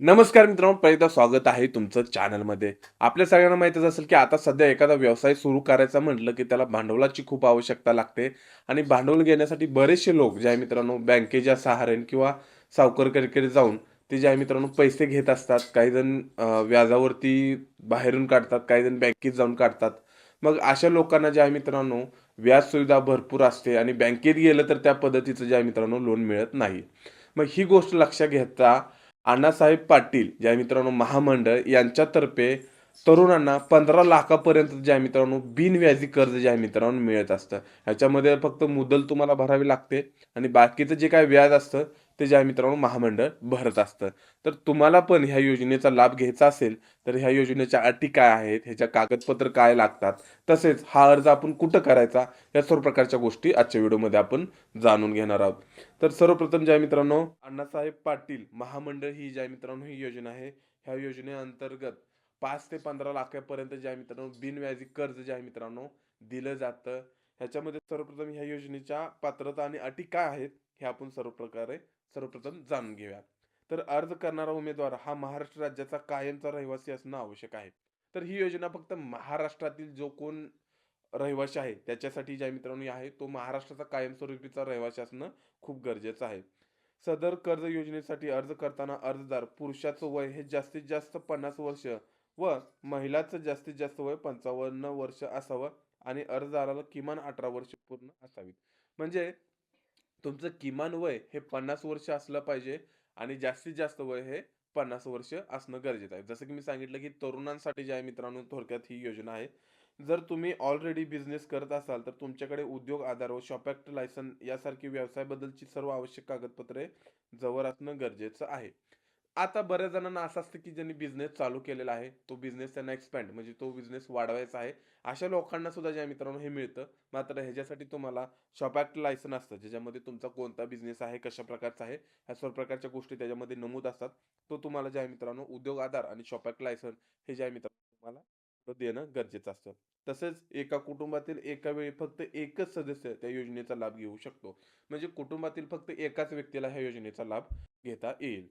नमस्कार मित्रांनो पहिल्यांदा स्वागत आहे तुमचं चॅनलमध्ये आपल्या सगळ्यांना माहितीच असेल की आता सध्या एखादा व्यवसाय सुरू करायचा म्हटलं की त्याला भांडवलाची खूप आवश्यकता लागते. आणि भांडवल घेण्यासाठी बरेचसे लोक जे आहे मित्रांनो बँकेच्या सहाऱ्याने किंवा सावकरकडे जाऊन ते जे आहे मित्रांनो पैसे घेत असतात. काही जण व्याजावरती बाहेरून काढतात काही जण बँकेत जाऊन काढतात. मग अशा लोकांना जे आहे मित्रांनो व्याज सुविधा भरपूर असते आणि बँकेत गेलं तर त्या पद्धतीचं जे आहे मित्रांनो लोन मिळत नाही. मग ही गोष्ट लक्षात घेता अण्णासाहेब पाटील ज्या मित्रांनो महामंडळ यांच्यातर्फे तरुणांना पंधरा लाखापर्यंत ज्या मित्रांनो बिनव्याजी कर्ज ज्या मित्रांनो मिळत असतं. ह्याच्यामध्ये फक्त मुदल तुम्हाला भरावी लागते आणि बाकीचं जे काय व्याज असतं ते ज्या मित्रांनो महामंडळ भरत असतं. तर तुम्हाला पण ह्या योजनेचा लाभ घ्यायचा असेल तर ह्या योजनेच्या अटी काय आहेत? ह्याच्या कागदपत्र काय लागतात? तसेच हा अर्ज आपण कुठं करायचा? या सर्व प्रकारच्या गोष्टी आजच्या व्हिडिओमध्ये आपण जाणून घेणार आहोत. तर सर्वप्रथम ज्या मित्रांनो अण्णासाहेब पाटील महामंडळ ही ज्या मित्रांनो ही योजना आहे ह्या योजनेअंतर्गत पाच ते पंधरा लाखापर्यंत ज्या मित्रांनो बिनव्याजी कर्ज ज्या मित्रांनो दिलं जातं. ह्याच्यामध्ये सर्वप्रथम ह्या योजनेच्या पात्रता आणि अटी काय आहेत हे आपण सर्व प्रकारे सर्वप्रथम जाणून घेऊया तर अर्ज करणारा उमेदवार हा महाराष्ट्र राज्याचा कायमचा रहिवासी असणं आवश्यक आहे. तर ही योजना फक्त महाराष्ट्रातील जो कोण रहिवाशी आहे त्याच्यासाठी ज्या मित्रांनो आहे तो महाराष्ट्राचा कायमस्वरूपीचा रहिवासी असणं खूप गरजेचं आहे. सदर कर्ज योजनेसाठी अर्ज करताना अर्जदार पुरुषाचं वय हे जास्तीत जास्त पन्नास वर्ष व महिलाचं जास्तीत जास्त वय पंचावन्न वर्ष असावं आणि अर्जदाराला किमान अठरा वर्ष पूर्ण असावीत. म्हणजे तुमचं किमान वय हे पन्नास वर्ष असलं पाहिजे आणि जास्तीत जास्त वय हे पन्नास वर्ष असणं गरजेचं आहे. जसं की मी सांगितलं की तरुणांसाठी जे आहे मित्रांनो थोडक्यात ही योजना आहे. जर तुम्ही ऑलरेडी बिझनेस करत असाल तर तुमच्याकडे उद्योग आधार व शॉप ॲक्ट लायसन यासारखी व्यवसायाबद्दलची सर्व आवश्यक कागदपत्रे जवळ असणं गरजेचं आहे. आता बऱ्याच जणांना असं असतं की ज्यांनी बिझनेस चालू केलेला आहे तो बिझनेस त्यांना एक्सपॅन्ड म्हणजे तो बिझनेस वाढवायचा आहे. अशा लोकांना सुद्धा ज्या मित्रांनो हे मिळतं मात्र ह्याच्यासाठी तुम्हाला शॉप ॲक्ट लायसन असतं ज्याच्यामध्ये तुमचा कोणता बिझनेस आहे कशा प्रकारचा आहे ह्या सर्व प्रकारच्या गोष्टी त्याच्यामध्ये नमूद असतात. तो तुम्हाला ज्या मित्रांनो उद्योग आधार आणि शॉप ॲक्ट लायसन हे ज्या मित्रांनो तुम्हाला देणं गरजेचं असतं. तसेच एका कुटुंबातील एका वेळी फक्त एकच सदस्य त्या योजनेचा लाभ घेऊ शकतो. म्हणजे कुटुंबातील फक्त एकाच व्यक्तीला ह्या योजनेचा लाभ घेता येईल.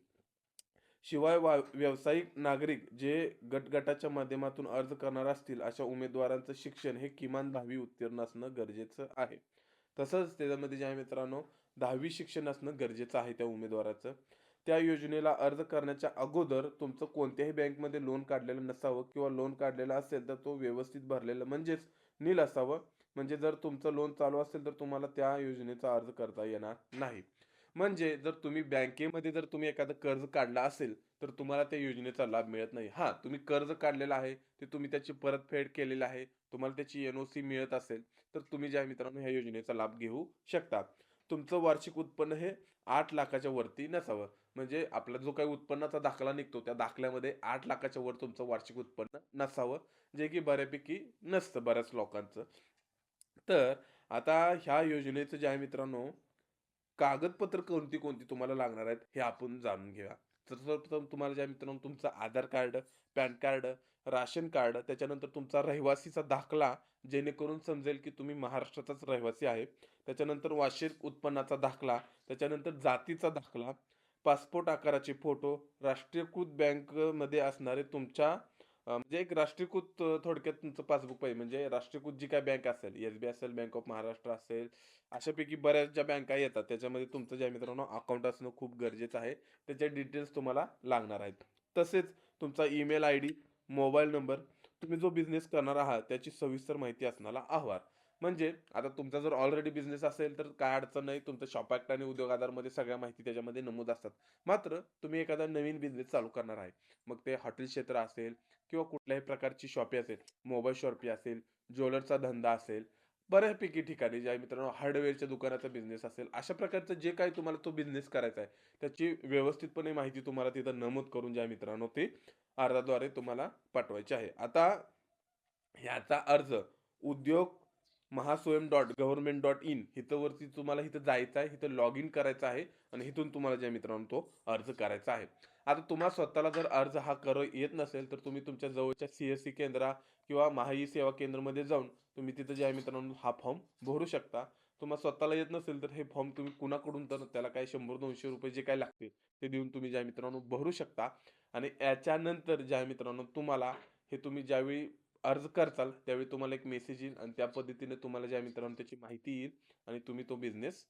शिवाय वा व्यावसायिक नागरिक जे गटगटाच्या माध्यमातून अर्ज करणार असतील अशा उमेदवारांचं शिक्षण हे किमान दहावी उत्तीर्ण असणं गरजेचं आहे. तसंच त्याच्यामध्ये जे आहे मित्रांनो दहावी शिक्षण असणं गरजेचं आहे त्या उमेदवाराचं. त्या योजनेला अर्ज करण्याच्या अगोदर तुमचं कोणत्याही बँकमध्ये लोन काढलेलं नसावं किंवा लोन काढलेलं असेल तर तो व्यवस्थित भरलेलं म्हणजेच नील असावं. म्हणजे जर तुमचं लोन चालू असेल तर तुम्हाला त्या योजनेचा अर्ज करता येणार नाही. म्हणजे जर तुम्ही बँकेमध्ये जर तुम्ही एखादं कर्ज काढलं असेल तर तुम्हाला त्या योजनेचा लाभ मिळत नाही. हा तुम्ही कर्ज काढलेलं आहे ते तुम्ही त्याची परतफेड केलेली आहे तुम्हाला त्याची एन ओ सी मिळत असेल तर तुम्ही ज्या मित्रांनो ह्या योजनेचा लाभ घेऊ शकता. तुमचं वार्षिक उत्पन्न हे आठ लाखाच्या वरती नसावं. म्हणजे आपला जो काही उत्पन्नाचा दाखला निघतो त्या दाखल्यामध्ये आठ लाखाच्या वर तुमचं वार्षिक उत्पन्न नसावं जे की बऱ्यापैकी नसतं बऱ्याच लोकांचं. तर आता ह्या योजनेचं जे आहे मित्रांनो कागदपत्र कोणती कोणती तुम्हाला लागणार आहेत हे आपण जाणून घेऊया. तर सर्वप्रथम तुम्हाला ज्या मित्रांनो तुमचं Aadhaar card PAN card ration card त्याच्यानंतर तुमचा रहिवासीचा दाखला जेणेकरून समजेल की तुम्ही महाराष्ट्राचाच रहिवासी आहे. त्याच्यानंतर वार्षिक उत्पन्नाचा दाखला त्याच्यानंतर जातीचा दाखला पासपोर्ट आकाराचे फोटो राष्ट्रीयकृत बँकमध्ये असणारे तुमच्या म्हणजे एक राष्ट्रीयकृत थोडक्यात तुमचं पासबुक पाहिजे. म्हणजे राष्ट्रीयकृत जी काय बँक असेल एस बी असेल बँक ऑफ महाराष्ट्र असेल अशापैकी बऱ्याच ज्या बँका येतात. त्याच्यामध्ये तुमचं ज्या मित्रांनो अकाउंट असणं खूप गरजेचं आहे. त्याचे डिटेल्स तुम्हाला लागणार आहेत. तसेच तुमचा email I D mobile number तुम्ही जो बिझनेस करणार आहात त्याची सविस्तर माहिती असणारा अहवाल म्हणजे आता तुमचा जर ऑलरेडी बिझनेस असेल तर काय अडचण नाही. तुमचं शॉप ॲक्ट आणि उद्योग आधारमध्ये सगळ्या माहिती त्याच्यामध्ये नमूद असतात. मात्र तुम्ही एखादा नवीन बिझनेस चालू करणार आहे. मग ते हॉटेल क्षेत्र असेल किंवा कुठल्याही प्रकारची शॉपी असेल मोबाईल शॉपी असेल ज्वेलरचा धंदा असेल बऱ्यापैकी ठिकाणी ज्या मित्रांनो हार्डवेअरच्या दुकानाचा बिझनेस असेल अशा प्रकारचं जे काही तुम्हाला तो बिझनेस करायचा आहे त्याची व्यवस्थितपणे माहिती तुम्हाला तिथं नमूद करून ज्या मित्रांनो ते अर्जाद्वारे तुम्हाला पाठवायची आहे. आता ह्याचा अर्ज उद्योग Mahaswayam dot government dot in हिथंवरती तुम्हाला इथं जायचं आहे इथं लॉग इन करायचं आहे आणि इथून तुम्हाला ज्या मित्रांनो तो अर्ज करायचा आहे. आता तुम्हाला स्वतःला जर अर्ज हा कर येत नसेल तर तुम्ही तुमच्या जवळच्या सी एस सी केंद्रा किंवा महाई सेवा केंद्रामध्ये जाऊन तुम्ही तिथं ज्या मित्रांनो हा फॉर्म भरू शकता. तुम्हाला स्वतःला येत नसेल तर हे फॉर्म तुम्ही कुणाकडून तर त्याला काय शंभर दोनशे रुपये जे काय लागते ते देऊन तुम्ही ज्या मित्रांनो भरू शकता. आणि याच्यानंतर ज्या मित्रांनो तुम्हाला हे तुम्ही ज्यावेळी अर्ज करताल त्यावेळी तुम्हाला एक मेसेज येईल आणि त्या पद्धतीने तुम्हाला ज्या मित्रांनो त्याची माहिती येईल आणि तुम्ही तो बिझनेस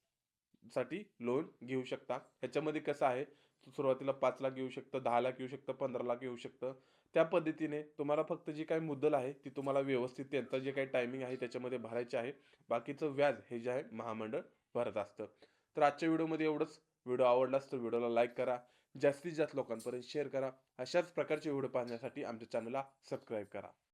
साठी लोन घेऊ शकता. ह्याच्यामध्ये कसं आहे सुरुवातीला पाच लाख घेऊ शकतं दहा लाख घेऊ शकतं पंधरा लाख घेऊ शकतं. त्या पद्धतीने तुम्हाला फक्त जी काही मुद्दल आहे ती तुम्हाला व्यवस्थित त्यांचं जे काही टायमिंग आहे त्याच्यामध्ये भरायचे आहे. बाकीचं व्याज हे जे आहे महामंडळ भरत असतं. तर आजच्या व्हिडिओमध्ये एवढंच. व्हिडिओ आवडलाच तर व्हिडिओला लाईक करा. जास्तीत जास्त लोकांपर्यंत शेअर करा. अशाच प्रकारचे व्हिडिओ पाहण्यासाठी आमच्या चॅनलला सबस्क्राईब करा.